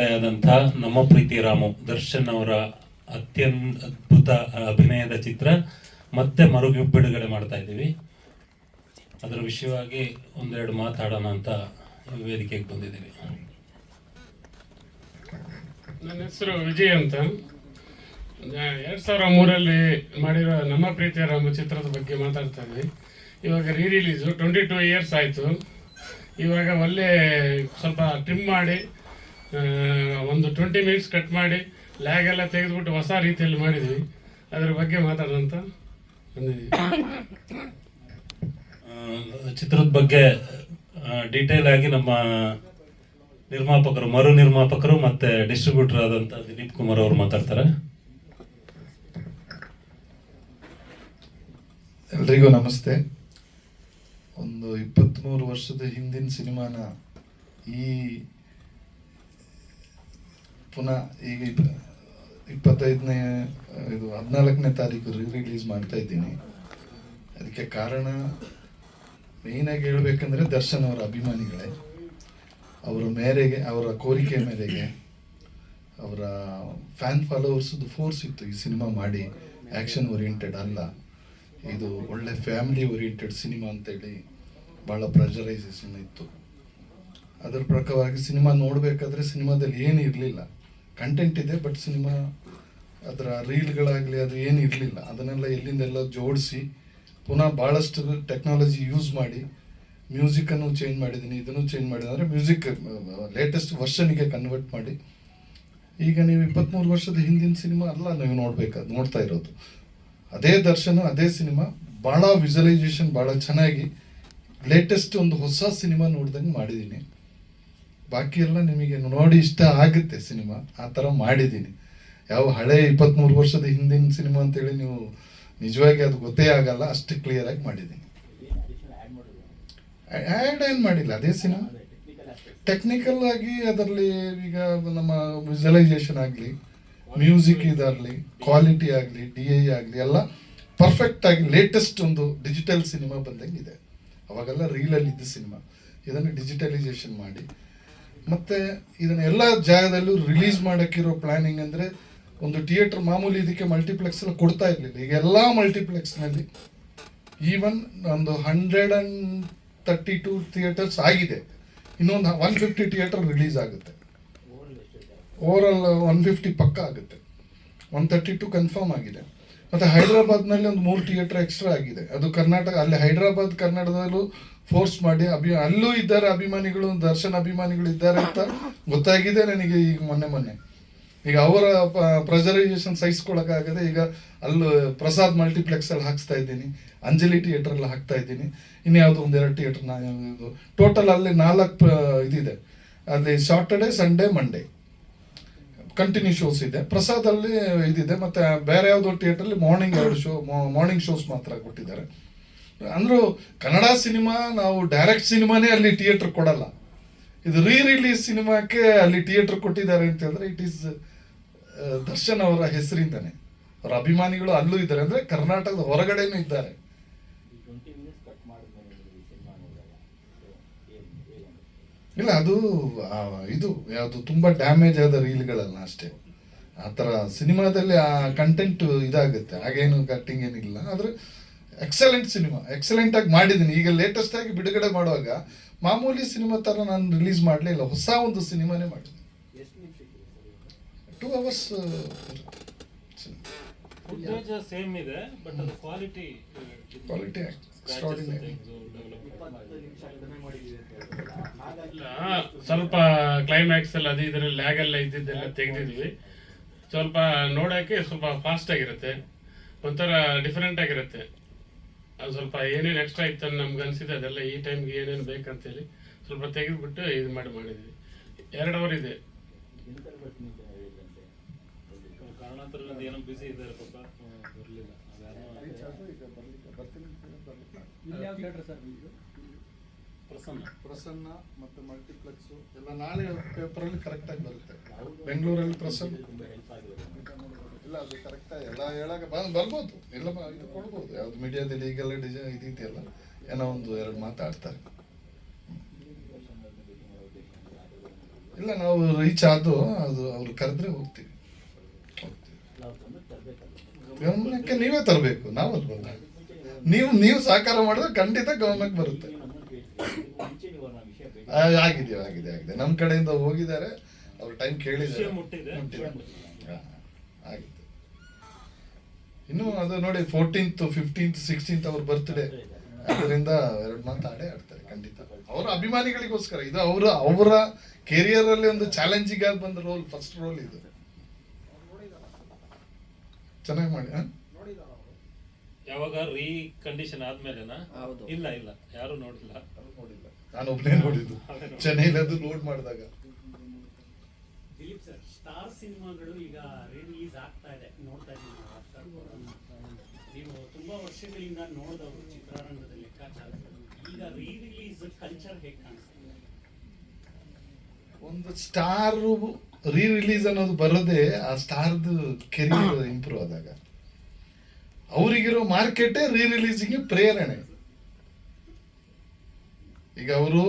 ಆದಂಥ ನಮ್ಮ ಪ್ರೀತಿ ರಾಮು, ದರ್ಶನ್ ಅವರ ಅತ್ಯಂತ ಅದ್ಭುತ ಅಭಿನಯದ ಚಿತ್ರ ಮತ್ತೆ ಮರು ಬಿಡುಗಡೆ ಮಾಡ್ತಾ ಇದ್ದೀವಿ. ಅದರ ವಿಷಯವಾಗಿ ಒಂದೆರಡು ಮಾತಾಡೋಣ ಅಂತ ವೇದಿಕೆಗೆ ಬಂದಿದ್ದೀವಿ. ನನ್ನ ಹೆಸರು ವಿಜಯ್ ಅಂತ. ಎರಡು ಸಾವಿರ ಮೂರಲ್ಲಿ ಮಾಡಿರೋ ನಮ್ಮ ಪ್ರೀತಿ ರಾಮ ಚಿತ್ರದ ಬಗ್ಗೆ ಮಾತಾಡ್ತಾ ಇದ್ವಿ ಇವಾಗ ರೀ ರಿಲೀಸು ಟ್ವೆಂಟಿ ಟೂ ಇಯರ್ಸ್ ಆಯಿತು. ಇವಾಗ ಒಳ್ಳೆ ಸ್ವಲ್ಪ ಟ್ರಿಮ್ ಮಾಡಿ ಒಂದು ಟ್ವೆಂಟಿ ಮಿನಿಟ್ಸ್ ಕಟ್ ಮಾಡಿ ಲ್ಯಾಗ್ ಎಲ್ಲ ತೆಗೆದುಬಿಟ್ಟು ಹೊಸ ರೀತಿಯಲ್ಲಿ ಮಾಡಿದ್ವಿ. ಅದರ ಬಗ್ಗೆ ಮಾತಾಡೋಣ ಅಂತ ಚಿತ್ರದ ಬಗ್ಗೆ ಡೀಟೇಲ್ ಆಗಿ ನಮ್ಮ ನಿರ್ಮಾಪಕರು ಮರು ನಿರ್ಮಾಪಕರು ಮತ್ತೆ ಡಿಸ್ಟ್ರಿಬ್ಯೂಟರ್ ಆದಂಥ ದಿಲೀಪ್ ಕುಮಾರ್ ಅವರು ಮಾತಾಡ್ತಾರೆ. ಎಲ್ರಿಗೂ ನಮಸ್ತೆ. ಒಂದು ಇಪ್ಪತ್ತ್ಮೂರು ವರ್ಷದ ಹಿಂದಿನ ಸಿನಿಮಾನ ಈ ಪುನಃ ಈಗ ಇಪ್ಪ- ಇಪ್ಪತ್ತೈದನೇ, ಇದು ಹದಿನಾಲ್ಕನೇ ತಾರೀಕು ರಿಲೀಸ್ ಮಾಡ್ತಾ ಇದ್ದೀನಿ. ಅದಕ್ಕೆ ಕಾರಣ ಮೇಯ್ನಾಗಿ ಹೇಳಬೇಕಂದ್ರೆ ದರ್ಶನ್ ಅವರ ಅಭಿಮಾನಿಗಳೇ. ಅವರ ಮೇರೆಗೆ, ಅವರ ಕೋರಿಕೆ ಮೇರೆಗೆ ಅವರ ಫ್ಯಾನ್ ಫಾಲೋವರ್ಸ್ದು ಫೋರ್ಸ್ ಇತ್ತು ಈ ಸಿನಿಮಾ ಮಾಡಿ. ಆ್ಯಕ್ಷನ್ ಓರಿಯೆಂಟೆಡ್ ಅಲ್ಲ. ಇದು ಒಳ್ಳೆ ಫ್ಯಾಮಿಲಿ ಓರಿಯೆಂಟೆಡ್ ಸಿನಿಮಾ ಅಂತೇಳಿ ಭಾಳ ಪ್ರೆಷರೈಸೇಷನ್ ಇತ್ತು. ಅದರ ಪ್ರಕಾರವಾಗಿ ಸಿನಿಮಾ ನೋಡಬೇಕಾದ್ರೆ ಸಿನಿಮಾದಲ್ಲಿ ಏನು ಇರಲಿಲ್ಲ ಕಂಟೆಂಟ್ ಇದೆ ಬಟ್ ಸಿನಿಮಾ ಅದರ ರೀಲ್ಗಳಾಗಲಿ ಅದು ಏನು ಇರಲಿಲ್ಲ. ಅದನ್ನೆಲ್ಲ ಎಲ್ಲಿಂದೆಲ್ಲ ಜೋಡಿಸಿ ಪುನಃ ಭಾಳಷ್ಟು ಟೆಕ್ನಾಲಜಿ ಯೂಸ್ ಮಾಡಿ ಮ್ಯೂಸಿಕನ್ನು ಚೇಂಜ್ ಮಾಡಿದ್ದೀನಿ, ಇದನ್ನು ಚೇಂಜ್ ಮಾಡಿದ್ದೀನಿ. ಅಂದರೆ ಮ್ಯೂಸಿಕ್ ಲೇಟೆಸ್ಟ್ ವರ್ಷನಿಗೆ ಕನ್ವರ್ಟ್ ಮಾಡಿ. ಈಗ ನೀವು ಇಪ್ಪತ್ತ್ಮೂರು ವರ್ಷದ ಹಿಂದಿನ ಸಿನಿಮಾ ಅಲ್ಲ ನೀವು ನೋಡ್ಬೇಕಾದ್ ನೋಡ್ತಾ ಇರೋದು. ಅದೇ ದರ್ಶನ, ಅದೇ ಸಿನಿಮಾ ಭಾಳ ವಿಜುವಲೈಸೇಷನ್ ಭಾಳ ಚೆನ್ನಾಗಿ ಲೇಟೆಸ್ಟ್ ಒಂದು ಹೊಸ ಸಿನಿಮಾ ನೋಡ್ದಂಗೆ ಮಾಡಿದ್ದೀನಿ. ಬಾಕಿ ಎಲ್ಲ ನಿಮಗೆ ನೋಡಿ ಇಷ್ಟ ಆಗುತ್ತೆ ಸಿನಿಮಾ. ಆ ಥರ ಮಾಡಿದ್ದೀನಿ. ಯಾವ ಹಳೆ ಇಪ್ಪತ್ತ್ಮೂರು ವರ್ಷದ ಹಿಂದಿನ ಸಿನಿಮಾ ಅಂತೇಳಿ ನೀವು ನಿಜವಾಗಿ ಅದು ಗೊತ್ತೇ ಆಗಲ್ಲ, ಅಷ್ಟು ಕ್ಲಿಯರಾಗಿ ಮಾಡಿದ್ದೀನಿ. ಆ್ಯಡ್ ಏನು ಮಾಡಿಲ್ಲ, ಅದೇ ಸಿನಿಮಾ. ಟೆಕ್ನಿಕಲ್ ಆಗಿ ಅದರಲ್ಲಿ ಈಗ ನಮ್ಮ ವಿಜುವಲೈಸೇಷನ್ ಆಗಲಿ ಮ್ಯೂಸಿಕ್ ಇದಾಗಲಿ ಕ್ವಾಲಿಟಿ ಆಗಲಿ ಡಿ ಐ ಆಗಲಿ, ಎಲ್ಲ ಪರ್ಫೆಕ್ಟ್ ಆಗಿ ಲೇಟೆಸ್ಟ್ ಒಂದು ಡಿಜಿಟಲ್ ಸಿನಿಮಾ ಬಂದಂಗೆ ಇದೆ ಅವಾಗೆಲ್ಲ ರೀಲಲ್ಲಿ ಇದ್ದ ಸಿನಿಮಾ. ಇದನ್ನು ಡಿಜಿಟಲೈಸೇಷನ್ ಮಾಡಿ. ಮತ್ತೆ ಇದನ್ನ ಎಲ್ಲ ಜಾಗದಲ್ಲೂ ರಿಲೀಸ್ ಮಾಡೋಕ್ಕಿರೋ ಪ್ಲಾನಿಂಗ್ ಅಂದರೆ ಒಂದು ಥಿಯೇಟರ್ ಮಾಮೂಲಿ ಇದಕ್ಕೆ ಮಲ್ಟಿಪ್ಲೆಕ್ಸ್ ಎಲ್ಲ ಕೊಡ್ತಾ ಇರಲಿಲ್ಲ. ಈಗ ಎಲ್ಲ ಮಲ್ಟಿಪ್ಲೆಕ್ಸ್ನಲ್ಲಿ ಈವನ್ ಒಂದು hundred and thirty two theatres ಆಗಿದೆ. ಇನ್ನೊಂದು ಒನ್ ಫಿಫ್ಟಿ ಥಿಯೇಟರ್ ರಿಲೀಸ್ ಆಗುತ್ತೆ. ಓವರಾಲ್ ಒನ್ ಫಿಫ್ಟಿ ಪಕ್ಕ ಆಗುತ್ತೆ. ಒನ್ ತರ್ಟಿ ಟು ಕನ್ಫರ್ಮ್ ಆಗಿದೆ. ಮತ್ತು ಹೈದ್ರಾಬಾದ್ನಲ್ಲಿ ಒಂದು ಮೂರು ಥಿಯೇಟರ್ ಎಕ್ಸ್ಟ್ರಾ ಆಗಿದೆ. ಅದು ಕರ್ನಾಟಕ, ಅಲ್ಲಿ ಹೈದ್ರಾಬಾದ್ ಕನ್ನಡದಲ್ಲೂ ಫೋರ್ಸ್ ಮಾಡಿ ಅಭಿ ಅಲ್ಲೂ ಇದ್ದಾರೆ ಅಭಿಮಾನಿಗಳು, ದರ್ಶನ್ ಅಭಿಮಾನಿಗಳು ಇದ್ದಾರೆ ಅಂತ ಗೊತ್ತಾಗಿದೆ ನನಗೆ ಈಗ ಮೊನ್ನೆ ಮೊನ್ನೆ. ಈಗ ಅವರ ಪ್ರೆಸರ್ವೇಷನ್ ಸಹಿಸ್ಕೊಳಕ್ಕಾಗದೆ ಈಗ ಅಲ್ಲೂ ಪ್ರಸಾದ್ ಮಲ್ಟಿಪ್ಲೆಕ್ಸ್ ಅಲ್ಲಿ ಹಾಕ್ಸ್ತಾ ಇದ್ದೀನಿ. ಅಂಜಲಿ ಥಿಯೇಟರ್ ಅಲ್ಲಿ ಹಾಕ್ತಾ ಇದ್ದೀನಿ. ಇನ್ಯಾವುದೋ ಒಂದೆರಡು ಥಿಯೇಟರ್ ಟೋಟಲ್ ಅಲ್ಲಿ ನಾಲ್ಕು ಇದಿದೆ. ಅಲ್ಲಿ Saturday Sunday Monday continue shows ಇದೆ. ಪ್ರಸಾದ್ ಅಲ್ಲಿ ಇದಿದೆ. ಮತ್ತೆ ಬೇರೆ ಯಾವುದೋ ಥಿಯೇಟರ್ ಮಾರ್ನಿಂಗ್ ಎರಡು ಶೋ ಮಾರ್ನಿಂಗ್ ಶೋಸ್ ಮಾತ್ರ ಕೊಟ್ಟಿದ್ದಾರೆ. ಅಂದ್ರೂ ಕನ್ನಡ ಸಿನಿಮಾ ನಾವು ಡೈರೆಕ್ಟ್ ಸಿನಿಮಾನೇ ಅಲ್ಲಿ ಥಿಯೇಟರ್ ಕೊಡಲ್ಲ. ಇದು ರೀ ರಿಲೀಸ್ ಸಿನಿಮಾಕ್ಕೆ ಅಲ್ಲಿ ಥಿಯೇಟರ್ ಕೊಟ್ಟಿದ್ದಾರೆ ಅಂತ ಹೇಳಿದ್ರೆ ಇಟ್ ಈಸ್ ದರ್ಶನ್ ಅವರ ಹೆಸರಿಂದಾನೆ. ಅವರ ಅಭಿಮಾನಿಗಳು ಅಲ್ಲೂ ಇದ್ದಾರೆ. ಅಂದ್ರೆ ಕರ್ನಾಟಕದ ಹೊರಗಡೆನೂ ಇದ್ದಾರೆ. ಇಲ್ಲ, ಅದು ಇದು, ಯಾವುದು ತುಂಬಾ ಡ್ಯಾಮೇಜ್ ಆದ ರೀಲ್ಗಳಲ್ಲ ಅಷ್ಟೇ. ಆ ಥರ ಸಿನಿಮಾದಲ್ಲಿ ಆ ಕಂಟೆಂಟ್ ಇದಾಗುತ್ತೆ. ಹಾಗೇನು ಕಟ್ಟಿಂಗ್ ಏನಿಲ್ಲ. ಆದ್ರೆ ಎಕ್ಸಲೆಂಟ್ ಸಿನಿಮಾ ಎಕ್ಸಲೆಂಟ್ ಆಗಿ ಮಾಡಿದ್ದೀನಿ ಈಗ ಲೇಟೆಸ್ಟ್ ಆಗಿ ಬಿಡುಗಡೆ ಮಾಡುವಾಗ ಮಾಮೂಲಿ ಸಿನಿಮಾ ಥರ ನಾನು ರಿಲೀಸ್ ಇಲ್ಲ. ಹೊಸ ಒಂದು ಸಿನಿಮಾನೇ ಮಾಡಿದ್ದೀನಿ ಟೂ ಅವರ್ಸ್ ಸೇಮ್ ಇದೆ ಬಟ್ ಅದು ಕ್ವಾಲಿಟಿ ಕ್ವಾಲಿಟಿ ಸ್ವಲ್ಪ ಕ್ಲೈಮ್ಯಾಕ್ಸ್ ಎಲ್ಲ ಅದು ಇದರಲ್ಲಿ ಲ್ಯಾಗ್ ಎಲ್ಲ ಇದ್ದಿದ್ದೆಲ್ಲ ತೆಗೆದಿದ್ವಿ. ಸ್ವಲ್ಪ ನೋಡೋಕ್ಕೆ ಸ್ವಲ್ಪ ಫಾಸ್ಟ್ ಆಗಿರುತ್ತೆ. ಒಂಥರ ಡಿಫರೆಂಟ್ ಆಗಿರುತ್ತೆ. ಅದು ಸ್ವಲ್ಪ ಏನೇನು ಎಕ್ಸ್ಟ್ರಾ ಇತ್ತು ಅಂತ ನಮ್ಗೆ ಅನಿಸಿದೆ ಅದೆಲ್ಲ ಈ ಟೈಮ್ಗೆ ಏನೇನು ಬೇಕಂತೇಳಿ ಸ್ವಲ್ಪ ತೆಗೆದುಬಿಟ್ಟು ಇದು ಮಾಡಿ ಮಾಡಿದ್ವಿ. ಎರಡು ಅವರ್ ಇದೆ. ಕಾರಣಾಂತರದಿಂದ ಏನೋ ಬಿಸಿ ಇದ್ದಾರೆ ಪಾಪ. ಬರಲಿಲ್ಲ. ಪ್ರಸನ್ನ. ಪ್ರಸನ್ನ ಮತ್ತು ಮಲ್ಟಿಪ್ಲೆಕ್ಸ್ ಎಲ್ಲ ನಾಳೆ ಪೇಪರಲ್ಲಿ ಕರೆಕ್ಟಾಗಿ ಬರುತ್ತೆ. ಬೆಂಗಳೂರಲ್ಲಿ ಪ್ರಸನ್ನ. ಇಲ್ಲ, ಅದು ಕರೆಕ್ಟಾಗಿ ಎಲ್ಲ ಹೇಳಕ್ಕೆ ಬಂದು ಬರ್ಬೋದು. ಎಲ್ಲ ಇದು ಕೊಡ್ಬೋದು. ಯಾವ್ದು ಮೀಡಿಯಾದಲ್ಲಿ ಈಗೆಲ್ಲ ಡಿಸೈನ್ ಇದೆಯಲ್ಲ ಏನೋ ಒಂದು ಎರಡು ಮಾತಾಡ್ತಾರೆ. ಇಲ್ಲ, ನಾವು ರೀಚ್ ಆದು ಅದು ಅವ್ರು ಕರೆದ್ರೆ ಹೋಗ್ತೀವಿ. ಗಮನಕ್ಕೆ ನೀವೇ ತರಬೇಕು. ನಾವು ನೀವು ನೀವು ಸಹಕಾರ ಮಾಡಿದ್ರೆ ಖಂಡಿತ ಗಮನಕ್ಕೆ ಬರುತ್ತೆ. ಆಗಿದೆ ಆಗಿದೆ ಆಗಿದೆ. ನಮ್ಮ ಕಡೆಯಿಂದ ಹೋಗಿದ್ದಾರೆ. ಅವ್ರು ಟೈಮ್ ಕೇಳಿದ್ದಾರೆ. ವಿಷಯ ಮುಟ್ಟಿದೆ. ಮುಟ್ಟಿದೆ. ಆ, ಆಗಿದೆ. ಇನ್ನು ಅದು ನೋಡಿ ಫೋರ್ಟೀನ್ತ್ ಫಿಫ್ಟೀನ್ತ್ ಸಿಕ್ಸ್ಟೀನ್ತ್ ಅವ್ರ ಬರ್ತ್ಡೇ ಅದರಿಂದ ಎರಡು ಮಾತು ಆಡೇ ಆಡ್ತಾರೆ ಖಂಡಿತ. ಅವರ ಅಭಿಮಾನಿಗಳಿಗೋಸ್ಕರ. ಇದು ಅವರ ಅವರ ಕೆರಿಯರ್ ಅಲ್ಲಿ ಒಂದು ಚಾಲೆಂಜಿಂಗ್ ಆಗಿ ಬಂದ ರೋಲ್ ಫಸ್ಟ್ ರೋಲ್ ಇದು. ಚೆನ್ನಾಗಿ ಮಾಡಿ ಹಾ? ಯಾವಾಗ ರೀ ಕಂಡೀಷನ್ ಆದ್ಮೇಲೆನಾ? ಹೌದು. ಇಲ್ಲ ಇಲ್ಲ. ಯಾರು ನೋಡಿಲ್ಲ. ನೋಡಿಲ್ಲ. ನಾನು ಒಬ್ಬನೇ ನೋಡಿದ್ದು. ಚೆನ್ನೈಲಿ ಅದು ಲೋಡ್ ಮಾಡಿದಾಗ. ದಿಲೀಪ್ ಸರ್ ಸ್ಟಾರ್ ಸಿನಿಮಾಗಳು ಈಗ ರಿಲೀಸ್ ಆಗ್ತಾ ಇದೆ. ನೋಡ್ತಾ ಇದ್ದೀವಿ ನಾವು ತುಂಬಾ ವರ್ಷಗಳಿಂದ ನೋಡಿದವರು ಚಿತ್ರರಂಗದ ಲೆಕ್ಕಾಚಾರಗಳು. ಈಗ ರೀ ರಿಲೀಸ್ ಕಲ್ಚರ್ ಹೇಗೆ ಕಾಣಿಸ್ತಿದೆ ಒಂದು ಸ್ಟಾರ್ ರೀ ರಿಲೀಸ್ ಅನ್ನೋದು ಬರೋದೇ ಆ ಸ್ಟಾರ್ದು ಕೆರಿಯರ್ ಇಂಪ್ರೂವ್ ಆದಾಗ. ಅವರಿಗಿರೋ ಮಾರ್ಕೆಟೇ ರೀ ರಿಲೀಸಿಗೆ ಪ್ರೇರಣೆ. ಈಗ ಅವರು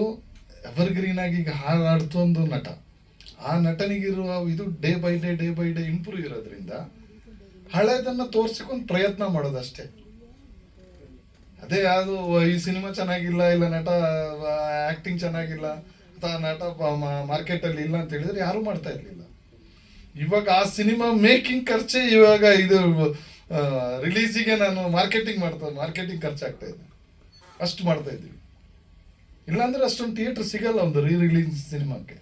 ಎವರ್ ಗ್ರೀನ್ ಆಗಿ ಈಗ ಹಾಡಾಡ್ತೊಂದು ನಟ. ಆ ನಟನಿಗಿರುವ ಇದು day by day day by day improve ಇರೋದ್ರಿಂದ ಹಳೆದನ್ನ ತೋರ್ಸಿಕೊಂಡು ಪ್ರಯತ್ನ ಮಾಡೋದಷ್ಟೇ. ಅದೇ ಅದು ಈ ಸಿನಿಮಾ ಚೆನ್ನಾಗಿಲ್ಲ, ಇಲ್ಲ ನಟ ಆಕ್ಟಿಂಗ್ ಚೆನ್ನಾಗಿಲ್ಲ, ಅಥವಾ ನಟ ಮಾರ್ಕೆಟ್ ಅಲ್ಲಿ ಇಲ್ಲ ಅಂತ ಹೇಳಿದ್ರೆ ಯಾರು ಮಾಡ್ತಾ ಇರ್ಲಿಲ್ಲ. ಇವಾಗ ಆ ಸಿನಿಮಾ ಮೇಕಿಂಗ್ ಖರ್ಚೆ ಇವಾಗ ಇದು ರಿಲೀಸಿಗೆ ನಾನು ಮಾರ್ಕೆಟಿಂಗ್ ಮಾಡ್ತಾ ಮಾರ್ಕೆಟಿಂಗ್ ಖರ್ಚಾಗ್ತಾ ಇದೆ ಅಷ್ಟು ಮಾಡ್ತಾ ಇದ್ದೀವಿ. ಇಲ್ಲಾಂದ್ರೆ ಅಷ್ಟೊಂದು ಥಿಯೇಟರ್ ಸಿಗಲ್ಲ ಒಂದು ರೀ ರಿಲೀಸ್ ಸಿನಿಮಾಕ್ಕೆ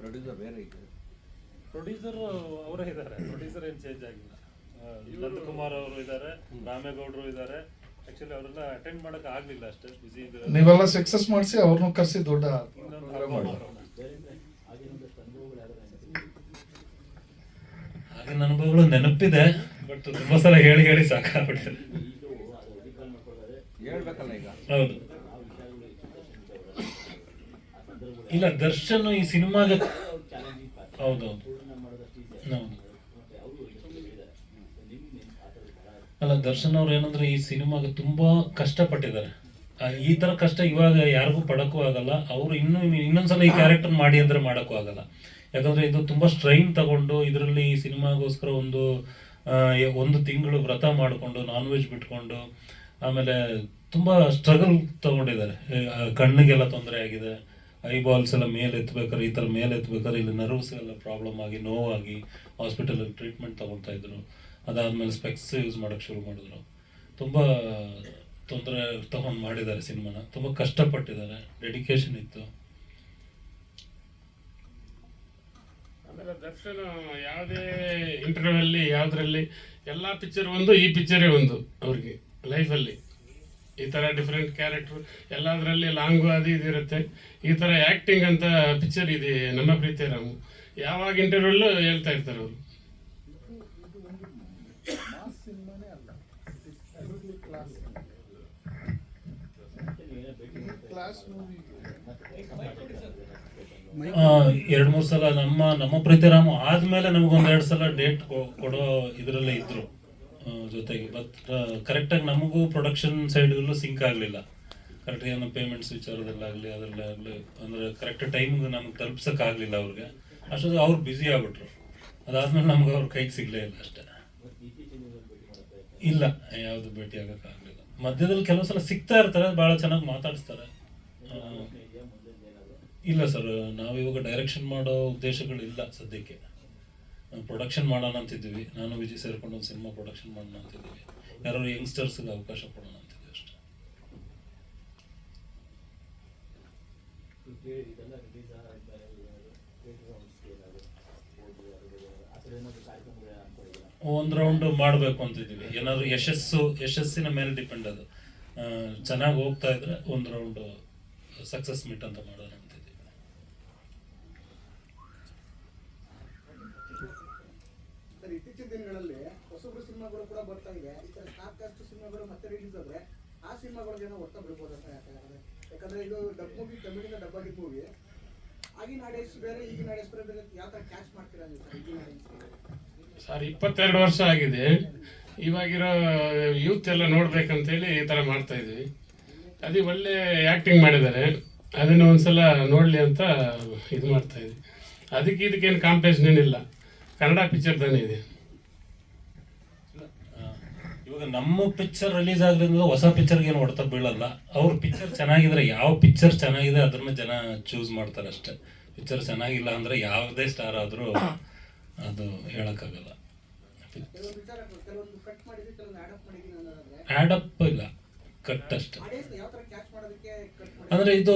ಪ್ರೊಡ್ಯೂಸರ್ ಬೇರೆ ಇದೆ. ಪ್ರೊಡ್ಯೂಸರ್ ಅವರೇ ಇದ್ದಾರೆ. ಪ್ರೊಡ್ಯೂಸರ್ ಏನು ಚೇಂಜ್ ಆಗಿಲ್ಲ. ನಂದಕುಮಾರ್ ಅವರು ಇದ್ದಾರೆ ರಾಮೇಗೌಡರು ಇದ್ದಾರೆ. ಆಕ್ಚುಲಿ ಅವರೆಲ್ಲ ಅಟೆಂಡ್ ಮಾಡಕ್ ಆಗ್ಲಿಲ್ಲ ಅಷ್ಟೇ. ಬಿಸಿ ಇದ್ದಾರೆ ನೀವೆಲ್ಲ ಸಕ್ಸಸ್ ಮಾಡಿಸಿ ಅವ್ರನ್ನೂ ಕರೆಸಿ ದೊಡ್ಡ ಇನ್ನೊಂದು program ಮಾಡಿ ಆಗಿನ ಅನುಭವಗಳು ನೆನಪಿದೆ ಬಟ್ ತುಂಬಾ ಸಲ ಹೇಳಿ ಹೇಳಿ ಸಾಕಾಗ್ಬಿಟ್ಟಿದೆ. ಹೌದು. ಇಲ್ಲ ದರ್ಶನ್ ಈ ಸಿನಿಮಾಗೆ ಹೌದೌದು. ಹೌದು. ಅಲ್ಲ ದರ್ಶನ್ ಅವ್ರು ಏನಂದ್ರೆ ಈ ಸಿನಿಮಾಗೆ ತುಂಬಾ ಕಷ್ಟಪಟ್ಟಿದ್ದಾರೆ. ಈ ತರ ಕಷ್ಟ ಇವಾಗ ಯಾರಿಗೂ ಪಡಕ್ಕೂ ಆಗಲ್ಲ. ಅವರು ಇನ್ನು ಇನ್ನೊಂದ್ಸಲ ಈ ಕ್ಯಾರೆಕ್ಟರ್ ಮಾಡಿ ಅಂದ್ರೆ ಮಾಡಕ್ಕೂ ಆಗಲ್ಲ. ಯಾಕಂದ್ರೆ ಇದು ತುಂಬಾ ಸ್ಟ್ರೈನ್ ತಗೊಂಡು ಇದರಲ್ಲಿ ಸಿನಿಮಾಗೋಸ್ಕರ ಒಂದು ಒಂದು ತಿಂಗಳು ವ್ರತ ಮಾಡಿಕೊಂಡು ನಾನ್ ವೆಜ್ ಬಿಟ್ಕೊಂಡು, ಆಮೇಲೆ ತುಂಬಾ ಸ್ಟ್ರಗಲ್ ತಗೊಂಡಿದ್ದಾರೆ. ಕಣ್ಣಿಗೆಲ್ಲ ತೊಂದರೆ ಆಗಿದೆ. ಐಬಾಲ್ಸ್ ಎಲ್ಲ ಮೇಲೆ ಎತ್ಬೇಕಾದ್ರೆ ಈ ಥರ ಮೇಲೆ ಎತ್ಬೇಕಾದ್ರೆ ಇಲ್ಲಿ ನರ್ವ್ಸ್ ಎಲ್ಲ ಪ್ರಾಬ್ಲಮ್ ಆಗಿ, ನೋವಾಗಿ ಹಾಸ್ಪಿಟಲಲ್ಲಿ ಟ್ರೀಟ್ಮೆಂಟ್ ತಗೊಳ್ತಾ ಇದ್ರು. ಅದಾದಮೇಲೆ ಸ್ಪೆಕ್ಸ್ ಯೂಸ್ ಮಾಡೋಕ್ಕೆ ಶುರು ಮಾಡಿದ್ರು. ತುಂಬ ತೊಂದರೆ ತಗೊಂಡು ಮಾಡಿದ್ದಾರೆ ಸಿನಿಮಾನ. ತುಂಬ ಕಷ್ಟಪಟ್ಟಿದ್ದಾರೆ. ಡೆಡಿಕೇಶನ್ ಇತ್ತು. ದರ್ಶನ್ ಯಾವುದೇ ಇಂಟರ್ವ್ಯೂ ಅಲ್ಲಿ ಯಾವ್ದ್ರಲ್ಲಿ, ಎಲ್ಲ ಪಿಕ್ಚರ್ ಒಂದು, ಈ ಪಿಕ್ಚರೇ ಒಂದು ಅವ್ರಿಗೆ ಲೈಫಲ್ಲಿ ಈ ಥರ ಡಿಫ್ರೆಂಟ್ ಕ್ಯಾರೆಕ್ಟರ್ ಎಲ್ಲದರಲ್ಲಿ ಲಾಂಗು ಅದು ಇದು ಇರುತ್ತೆ. ಈ ಥರ ಆ್ಯಕ್ಟಿಂಗ್ ಅಂತ ಪಿಕ್ಚರ್ ಇದೆ ನಮ್ಮ ಪ್ರೀತಿ ರಾಮು. ಯಾವಾಗ ಇಂಟರ್ವ್ಯೂಲ್ಲೂ ಹೇಳ್ತಾ ಇರ್ತಾರೆ ಅವರು. ಎರಡು ಮೂರು ಸಲ ನಮ್ಮ ನಮ್ಮ ಪ್ರೀತಿರಾಮು ಆದ್ಮೇಲೆ ನಮಗೊಂದ್ ಎರಡು ಸಲ ಡೇಟ್ ಕೊಡೋ ಇದರಲ್ಲೇ ಇದ್ರು. ಜೊತೆಗೆ. ಬಟ್ ಕರೆಕ್ಟಾಗಿ ನಮಗೂ ಪ್ರೊಡಕ್ಷನ್ ಸೈಡ್ ಸಿಂಕ್ ಆಗಲಿಲ್ಲ. ಕರೆಕ್ಟಾಗಿ ಏನೋ ಪೇಮೆಂಟ್ಸ್ ವಿಚಾರದಲ್ಲಾಗಲಿ, ಅದರಲ್ಲಾಗಲಿ, ಅಂದರೆ ಕರೆಕ್ಟ್ ಟೈಮ್ಗೆ ನಮ್ಗೆ ತಲುಪ್ಸಕ್ ಆಗಲಿಲ್ಲ ಅವ್ರಿಗೆ. ಅಷ್ಟೊಂದು ಅವ್ರು ಬ್ಯುಸಿ ಆಗ್ಬಿಟ್ರು. ಅದಾದ್ಮೇಲೆ ನಮ್ಗೆ ಅವ್ರ ಕೈಗೆ ಸಿಗ್ಲೇ ಇಲ್ಲ ಅಷ್ಟೇ. ಇಲ್ಲ, ಯಾವುದು ಭೇಟಿ ಆಗಕ್ಕಾಗಲಿಲ್ಲ ಮಧ್ಯದಲ್ಲಿ ಕೆಲವು ಸಲ ಸಿಗ್ತಾ ಇರ್ತಾರೆ ಭಾಳ ಚೆನ್ನಾಗಿ ಮಾತಾಡಿಸ್ತಾರೆ. ಇಲ್ಲ ಸರ್ ನಾವಿವಾಗ ಡೈರೆಕ್ಷನ್ ಮಾಡೋ ಉದ್ದೇಶಗಳಿಲ್ಲ ಸದ್ಯಕ್ಕೆ. ನಾವು ಪ್ರೊಡಕ್ಷನ್ ಮಾಡೋಣ ಅಂತಿದ್ದೀವಿ. ನಾನು ವಿಜಯ್ ಸೇರ್ಕೊಂಡು ಒಂದು ಸಿನಿಮಾ ಪ್ರೊಡಕ್ಷನ್ ಮಾಡೋಣ ಅಂತಿದ್ದೀವಿ. ಯಾರು ಯಂಗ್ಸ್ಟರ್ಸ್ಗೆ ಅವಕಾಶ ಕೊಡೋಣ ಅಂತಿದ್ದೀವಿ ಅಷ್ಟೇ. ಒಂದು ರೌಂಡ್ ಮಾಡಬೇಕು ಅಂತಿದ್ದೀವಿ. ಏನಾದರೂ ಯಶಸ್ಸು ಯಶಸ್ಸಿನ ಮೇಲೆ ಡಿಪೆಂಡ್ ಅದು. ಚೆನ್ನಾಗಿ ಹೋಗ್ತಾ ಇದ್ರೆ ಒಂದು ರೌಂಡ್ ಸಕ್ಸಸ್ ಮೀಟ್ ಅಂತ ಮಾಡೋಣ ಅಂತಿದ್ದೀವಿ ಸರ್ ಇತ್ತೀಚಿನ ದಿನಗಳಲ್ಲಿ ಹೊಸಬ್ರು ಸಿನಿಮಾಗಳು ಕೂಡ ಬರ್ತಾ ಇದೆ. ಈ ತರ ಸಾಕಷ್ಟು ಸಿನಿಮಾಗಳು ಮತ್ತೆ ರಿಲೀಸ್ ಆದ್ರೆ ಆ ಸಿನಿಮಾಗಳಿಗೆ ಏನೋ ಒತ್ತ ಬಿಡ್ಬೋದು ಅಂತ ಯಾಕಂದ್ರೆ ಇದು ಡಬ್ ಮೂವಿ ತಮಿಳಿನ ಡಬ್ ಆಗಿದ್ದ ಮೂವಿ. ಆಗಿನ ಆಡಿಯನ್ಸ್ ಬೇರೆ, ಈಗಿನ ಆಡಿಯನ್ಸ್ ಬೇರೆ ಬೇರೆ ಯಾವ ತರ ಕ್ಯಾಚ್ ಮಾಡ್ತೀರಾ ನೀವು ಸರ್? ಈಗಿನ ಆಡಿಯನ್ಸ್ ಸರ್, ಇಪ್ಪತ್ತೆರಡು ವರ್ಷ ಆಗಿದೆ. ಇವಾಗಿರೋ ಯೂತ್ ಎಲ್ಲ ನೋಡ್ಬೇಕಂತೇಳಿ ಈ ಥರ ಮಾಡ್ತಾ ಇದ್ವಿ ಅದೇ ಒಳ್ಳೆ ಆ್ಯಕ್ಟಿಂಗ್ ಮಾಡಿದ್ದಾರೆ. ಅದನ್ನು ಒಂದ್ಸಲ ನೋಡಲಿ ಅಂತ ಇದು ಮಾಡ್ತಾ ಇದ್ವಿ ಅದಕ್ಕೆ ಇದಕ್ಕೇನು ಕಾಂಪಿಟೇಷನ್ ಏನಿಲ್ಲ. ಕನ್ನಡ ಪಿಕ್ಚರ್ ತಾನೇ ಇದೆ. ಇವಾಗ ನಮ್ಮ ಪಿಕ್ಚರ್ ರಿಲೀಸ್ ಆಗ್ಲಿಂದ ಹೊಸ ಪಿಕ್ಚರ್ಗೆ ಏನು ಹೊಡೆತ ಬೀಳಲ್ಲ. ಅವ್ರ ಪಿಕ್ಚರ್ ಚೆನ್ನಾಗಿದ್ರೆ ಯಾವ ಪಿಕ್ಚರ್ ಚೆನ್ನಾಗಿದೆ ಅದನ್ನ ಜನ ಚೂಸ್ ಮಾಡ್ತಾರೆ ಅಷ್ಟೇ. ಪಿಕ್ಚರ್ ಚೆನ್ನಾಗಿಲ್ಲ ಅಂದ್ರೆ ಯಾವುದೇ ಸ್ಟಾರ್ ಆದರೂ ಅದು ಹೇಳಕ್ಕಾಗಲ್ಲ. ಆ್ಯಡಪ್ ಇಲ್ಲ. ಕಟ್ ಅಷ್ಟೇ ಅಂದ್ರೆ ಇದು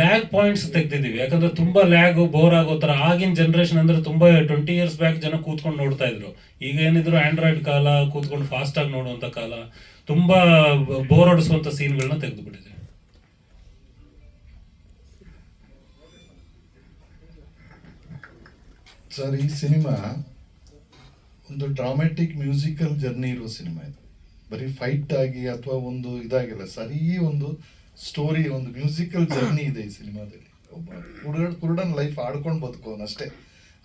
ಲ್ಯಾಗ್ ಪಾಯಿಂಟ್ಸ್ ತೆಗ್ದಿದೀವಿ ಯಾಕಂದ್ರೆ ತುಂಬಾ ಲ್ಯಾಗ್ ಬೋರ್ ಆಗೋ ತರ ಆಗಿನ ಜನರೇಷನ್ ಅಂದ್ರೆ ತುಂಬಾ ಟ್ವೆಂಟಿ ಇಯರ್ಸ್ ಬ್ಯಾಕ್ ಜನ ಕೂತ್ಕೊಂಡು ನೋಡ್ತಾ ಇದ್ರು. ಈಗ ಏನಿದ್ರು ಆಂಡ್ರಾಯ್ಡ್ ಕಾಲ ಕೂತ್ಕೊಂಡು ಫಾಸ್ಟ್ ಆಗಿ ನೋಡುವಂತ ಕಾಲ ತುಂಬಾ ಬೋರ್ ಹೊಡಿಸುವಂತ ಸೀನ್ಗಳನ್ನ ತೆಗೆದು ಬಿಟ್ಟಿದೆ ಸರ್ ಈ ಸಿನಿಮಾ ಒಂದು ಡ್ರಾಮ್ಯಾಟಿಕ್ ಮ್ಯೂಸಿಕಲ್ ಜರ್ನಿ ಇರುವ ಸಿನಿಮಾ ಇದು. ಬರೀ ಫೈಟ್ ಆಗಿ ಅಥವಾ ಒಂದು ಇದಾಗಿಲ್ಲ, ಸರಿ ಒಂದು ಸ್ಟೋರಿ ಒಂದು ಮ್ಯೂಸಿಕಲ್ ಜರ್ನಿ ಇದೆ ಈ ಸಿನಿಮಾದಲ್ಲಿ. ಒಬ್ಬ ಕುರುಡ, ಕುರುಡನ್ ಲೈಫ್ ಆಡ್ಕೊಂಡು ಬದುಕೋನು ಅಷ್ಟೇ.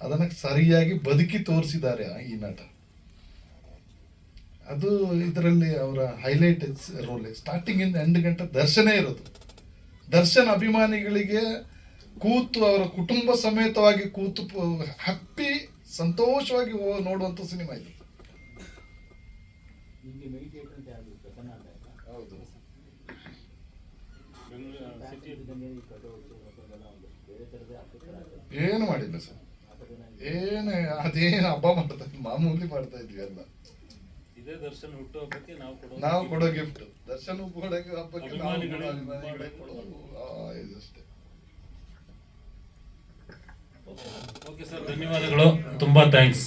ಅದನ್ನ ಸರಿಯಾಗಿ ಬದುಕಿ ತೋರಿಸಿದ್ದಾರೆ ಈ ನಟ. ಅದು ಇದರಲ್ಲಿ ಅವರ ಹೈಲೈಟ್ ರೋಲ್ ಸ್ಟಾರ್ಟಿಂಗ್ ಇಂದ ಎಂಡ್ ಗಂಟೆ ದರ್ಶನೇ ಇರೋದು. ದರ್ಶನ್ ಅಭಿಮಾನಿಗಳಿಗೆ ಕೂತು, ಅವರ ಕುಟುಂಬ ಸಮೇತವಾಗಿ ಕೂತು ಹಪ್ಪಿ, ಸಂತೋಷವಾಗಿ ನೋಡುವಂಥ ಸಿನಿಮಾ ಇದು. ಹೌದು. ಏನು ಮಾಡಿಲ್ಲ ಸರ್. ಏನು ಅದೇನು ಹಬ್ಬ ಮಾಡ್ತಾ ಇದ್ವಿ ಮಾಮೂಲಿ ಮಾಡ್ತಾ ಇದ್ವಿ ಅಲ್ಲ ಇದೇ ದರ್ಶನ್ ಹುಟ್ಟು ಹಬ್ಬಕ್ಕೆ ನಾವು ಕೊಡೋ ನಾವು ಕೊಡೋ ಗಿಫ್ಟ್ ದರ್ಶನ ಕೊಡೋಕೆ ಹಬ್ಬಕ್ಕೆ ನಾವು ಕೊಡೋ ಅಭಿಮಾನಿಗಳಿಗೆ ಕೊಡೋದು. ಆ, ಇದಷ್ಟೇ ಓಕೆ ಸರ್ ಧನ್ಯವಾದಗಳು. ತುಂಬಾ ಥ್ಯಾಂಕ್ಸ್